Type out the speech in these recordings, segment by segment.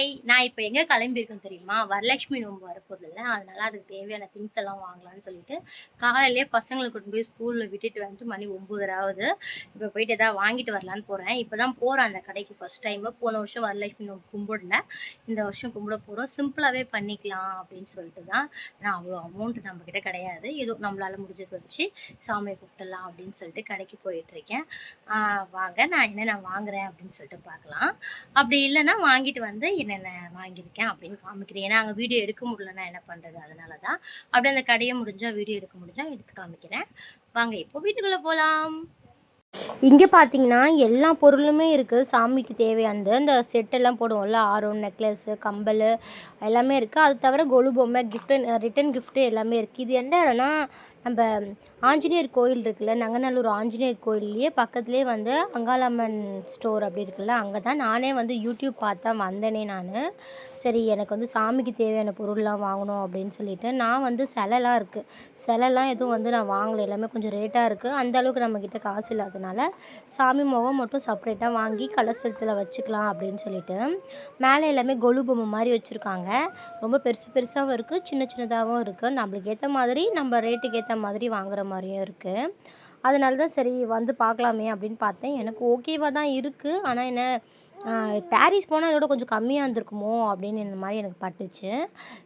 Hi நான் இப்போ எங்கே கிளம்பியிருக்கேன் தெரியுமா? வரலட்சுமி நோம்பு வரப்போதில்ல அதனால அதுக்கு தேவையான திங்ஸ் எல்லாம் வாங்கலாம்னு சொல்லிட்டு காலையிலே பசங்களை கொண்டு போய் ஸ்கூலில் விட்டுட்டு வந்துட்டு மணி ஒம்பதரை ஆகுது இப்போ போயிட்டு எதாவது வாங்கிட்டு வரலான்னு போகிறேன் இப்போ தான் போகிறேன் அந்த கடைக்கு ஃபஸ்ட் டைம் போன வருஷம் வரலட்சுமி நோம்பு கும்பிடல. இந்த வருஷம் கும்பிட போகிறோம் சிம்பிளாகவே பண்ணிக்கலாம் அப்படின்னு சொல்லிட்டு தான் நான் அவ்வளோ அமௌண்ட் நம்மக்கிட்ட கிடையாது. ஏதோ நம்மளால் முடிஞ்சது வச்சு சாமியை கூப்பிடலாம் அப்படின்னு சொல்லிட்டு கடைக்கு போயிட்டுருக்கேன் வாங்க நான் என்ன நான் வாங்குறேன் அப்படின்னு சொல்லிட்டு பார்க்கலாம். அப்படி இல்லைன்னா வாங்கிட்டு வந்து என்னென்ன வாங்கியிருக்கேன் அப்படின்னு காமிக்கிறேன் ஏன்னா அங்கே வீடியோ எடுக்க முடியலன்னா என்ன பண்ணுறது அதனால தான் அப்படியே அந்த கடையை முடிஞ்சால் வீடியோ எடுக்க முடிஞ்சால் எடுத்து காமிக்கிறேன். வாங்க இப்போ வீட்டுக்குள்ளே போகலாம் இங்கே பார்த்தீங்கன்னா எல்லா பொருளுமே இருக்குது சாமிக்கு தேவையானது. அந்த செட்டெல்லாம் போடுவோம்ல ஆரோன் நெக்லஸ்ஸு கம்பல் எல்லாமே இருக்குது அது தவிர கொலு பொம்மை கிஃப்ட்டு ரிட்டன் கிஃப்ட்டு எல்லாமே இருக்குது இது எந்த இடம்னா நம்ம ஆஞ்சநேயர் கோயில் இருக்குல்ல நங்கநல்லூர் ஆஞ்சநேயர் கோயில்லையே பக்கத்துலேயே வந்து அங்காளம்மன் ஸ்டோர் அப்படி இருக்குல்ல அங்கே தான் நானே வந்து யூடியூப் பார்த்தேன் வந்தேனே நான். சரி எனக்கு வந்து சாமிக்கு தேவையான பொருள்லாம் வாங்கணும் அப்படின்னு சொல்லிட்டு நான் வந்து சிலைலாம் இருக்குது சிலைலாம் எதுவும் வந்து நான் வாங்கலை எல்லாமே கொஞ்சம் ரேட்டாக இருக்குது அந்த அளவுக்கு நம்மக்கிட்ட காசு இல்லாதனால சாமி முகம் மட்டும் செப்பரேட்டாக வாங்கி கலசத்தில் வச்சுக்கலாம் அப்படின்னு சொல்லிட்டு மேலே எல்லாமே கொலு பொம்மை மாதிரி வச்சுருக்காங்க. ரொம்ப பெருசு பெருசாகவும் இருக்குது சின்ன சின்னதாகவும் இருக்குது நம்மளுக்கு ஏற்ற மாதிரி நம்ம ரேட்டுக்கு ஏற்ற மாதிரி வாங்குற மாதிரியும் இருக்குது அதனால தான் சரி வந்து பார்க்கலாமே அப்படின்னு பார்த்தேன். எனக்கு ஓகேவாக தான் இருக்குது ஆனால் என்ன பாரிஸ் போனால் அதோட கொஞ்சம் கம்மியாக இருந்திருக்குமோ அப்படின்னு இந்த மாதிரி எனக்கு பட்டுச்சு.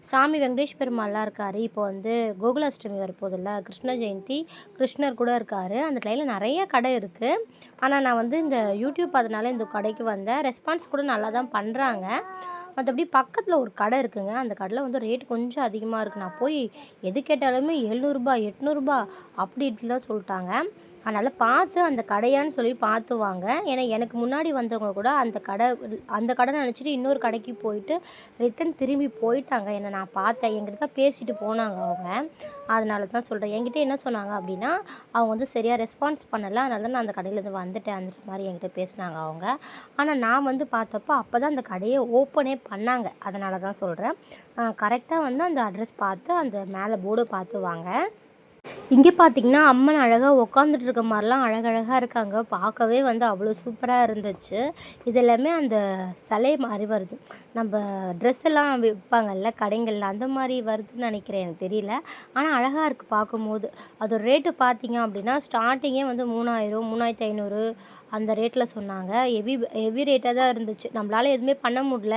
சாமி வெங்கடேஷ் பெருமாள்லாம் இருக்கார். இப்போ வந்து கோகுலாஷ்டமி வரப்போதில்ல கிருஷ்ண ஜெயந்தி கிருஷ்ணர் கூட இருக்கார். அந்த டைமில் நிறைய கடை இருக்குது ஆனால் நான் வந்து இந்த யூடியூப் அதனால இந்த கடைக்கு வந்தேன். ரெஸ்பான்ஸ் கூட நல்லா தான் பண்ணுறாங்க மற்றபடி பக்கத்தில் ஒரு கடை இருக்குங்க. அந்த கடையில் வந்து ரேட் கொஞ்சம் அதிகமாக இருக்குது நான் போய் எது கேட்டாலுமே எழுநூறுபா எட்நூறுபா அப்படி இப்படிலாம் சொல்லிட்டாங்க. அதனால் பார்த்து அந்த கடையான்னு சொல்லி பார்த்து வாங்க ஏன்னா எனக்கு முன்னாடி வந்தவங்க கூட அந்த கடை அந்த கடை நினச்சிட்டு இன்னொரு கடைக்கு போயிட்டு ரிட்டன் திரும்பி போயிட்டாங்க. என்னை நான் பார்த்தேன். என்கிட்ட தான் பேசிட்டு போனாங்க அவங்க. அதனால தான் சொல்கிறேன் என்கிட்ட என்ன சொன்னாங்க அப்படின்னா அவங்க வந்து சரியாக ரெஸ்பான்ஸ் பண்ணலை. அதனால தான் நான் அந்த கடையிலேருந்து வந்துட்டேன். அந்த மாதிரி என்கிட்ட பேசினாங்க அவங்க. ஆனால் நான் வந்து பார்த்தப்போ அப்போ தான் அந்த கடையை ஓப்பனே பண்ணாங்க. அதனால தான் சொல்கிறேன் கரெக்டாக வந்து அந்த அட்ரஸ் பார்த்து அந்த மேலே போர்டு பார்த்து வாங்க. இங்கே பார்த்தீங்கன்னா அம்மன் அழகாக உட்காந்துட்டு இருக்க மாதிரிலாம் அழகழகாக இருக்காங்க. பார்க்கவே வந்து அவ்வளோ சூப்பராக இருந்துச்சு. இது எல்லாமே அந்த சிலை மாதிரி வருது. நம்ம ட்ரெஸ் எல்லாம் விற்பாங்கல்ல கடைங்களில் அந்த மாதிரி வருதுன்னு நினைக்கிறேன். எனக்கு தெரியல. ஆனால் அழகாக இருக்குது பார்க்கும்போது அதோட ரேட்டு பார்த்தீங்க அப்படின்னா ஸ்டார்டிங்கே வந்து மூணாயிரம் மூணாயிரத்தி ஐநூறு அந்த ரேட்டில் சொன்னாங்க. ஹெவி ஹெவி ரேட்டாக தான் இருந்துச்சு. நம்மளால் எதுவுமே பண்ண முடியல.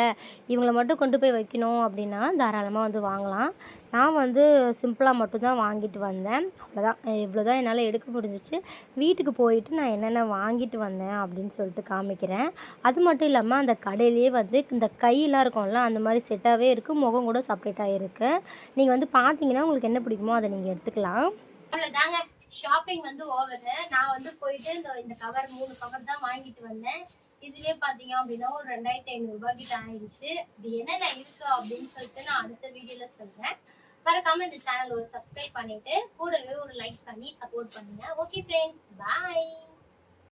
இவங்களை மட்டும் கொண்டு போய் வைக்கணும் அப்படின்னா தாராளமாக வந்து வாங்கலாம். நான் வந்து சிம்பிளாக மட்டும்தான் வாங்கிட்டு வந்தேன். அவ்வளோதான் இவ்வளோ தான் என்னால் எடுக்க முடிஞ்சிச்சு. வீட்டுக்கு போயிட்டு நான் என்னென்ன வாங்கிட்டு வந்தேன் அப்படின்னு சொல்லிட்டு காமிக்கிறேன். அது மட்டும் இல்லாமல் அந்த கடையிலேயே வந்து இந்த கையெல்லாம் இருக்கும்ல அந்த மாதிரி செட்டாகவே இருக்குது முகம் கூட செப்பரேட்டாக இருக்குது நீங்கள் வந்து பார்த்தீங்கன்னா உங்களுக்கு என்ன பிடிக்குமோ அதை நீங்கள் எடுத்துக்கலாம். அவ்வளோதாங்க ஷாப்பிங் வந்து ஓவர் நான் வந்து போயிட்டு இந்த இந்த கவர் மூணு கவர் தான் வாங்கிட்டு வந்தேன். இதுலயே பாத்தீங்க அப்படின்னா ஒரு ரெண்டாயிரத்தி ஐநூறு ரூபாய் கிட்ட ஆயிடுச்சு. இது என்னென்ன இருக்கு அப்படின்னு சொல்லிட்டு நான் அடுத்த வீடியோல சொல்றேன். மறக்காம இந்த சேனல் ஒரு சப்ஸ்கிரைப் பண்ணிட்டு கூடவே ஒரு லைக் பண்ணி சப்போர்ட் பண்ணுங்க. Okay friends bye